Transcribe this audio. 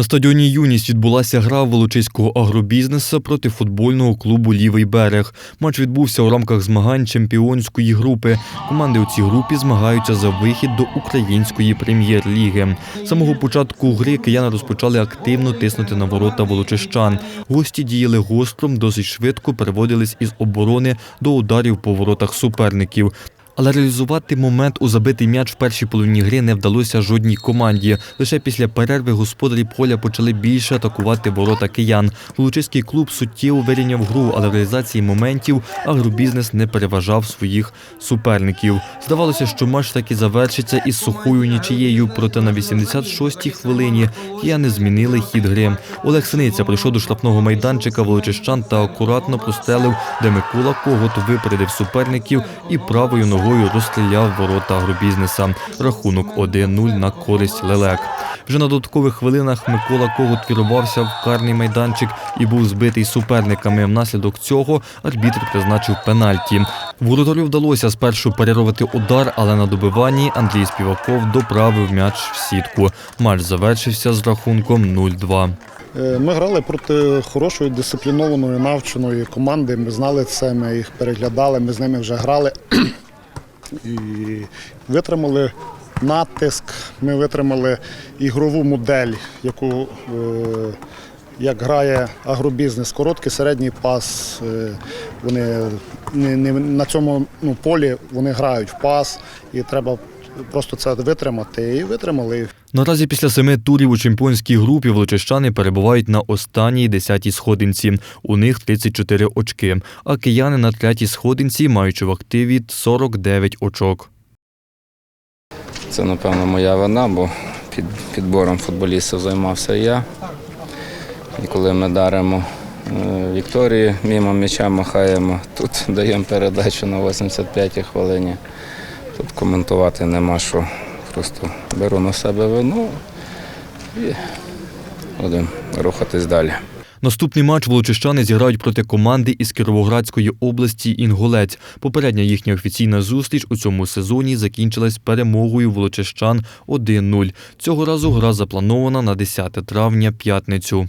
На стадіоні Юність відбулася гра Волочиського агробізнесу проти футбольного клубу Лівий берег. Матч відбувся у рамках змагань чемпіонської групи. Команди у цій групі змагаються за вихід до української прем'єр-ліги. Самого початку гри кияни розпочали активно тиснути на ворота волочищан. Гості діяли гостром, досить швидко переводились із оборони до ударів по воротах суперників. Але реалізувати момент у забитий м'яч в першій половині гри не вдалося жодній команді. Лише після перерви господарі поля почали більше атакувати ворота киян. Волочиський клуб суттєво вирівняв гру, але в реалізації моментів агробізнес не переважав своїх суперників. Здавалося, що матч таки завершиться із сухою нічиєю, проте на 86-й хвилині кияни змінили хід гри. Олег Синиця прийшов до штрафного майданчика волочищан та акуратно простелив, де Микола Когот випередив суперників і правою ногою розстріляв ворота агробізнеса. Рахунок 1-0 на користь лелек. Вже на додаткових хвилинах Микола Когут вірвався в карний майданчик і був збитий суперниками. Внаслідок цього арбітр призначив пенальті. Воротарю вдалося спершу перервати удар, але на добиванні Андрій Співаков доправив м'яч в сітку. Матч завершився з рахунком 0-2. Е, Ми грали проти хорошої, дисциплінованої, навченої команди. Ми знали це, ми їх переглядали, ми з ними вже грали і витримали натиск, ми витримали ігрову модель, яку е, як грає агробізнес, короткий середній пас. е, Вони не, не, на цьому ну, полі вони грають в пас, і треба просто це витримати. І витримали. Наразі після семи турів у чемпіонській групі волочищани перебувають на останній десятій сходинці. У них 34 очки, а кияни на третій сходинці, маючи в активі 49 очок. Це, напевно, моя вина, бо під підбором футболістів займався я. І коли ми даримо е, Вікторії, мимо м'яча махаємо, тут даємо передачу на 85-й хвилині. Тут коментувати нема що. Просто беру на себе вину і будемо рухатись далі. Наступний матч волочищани зіграють проти команди із Кіровоградської області Інгулець. Попередня їхня офіційна зустріч у цьому сезоні закінчилась перемогою волочищан 1-0. Цього разу гра запланована на 10 травня п'ятницю.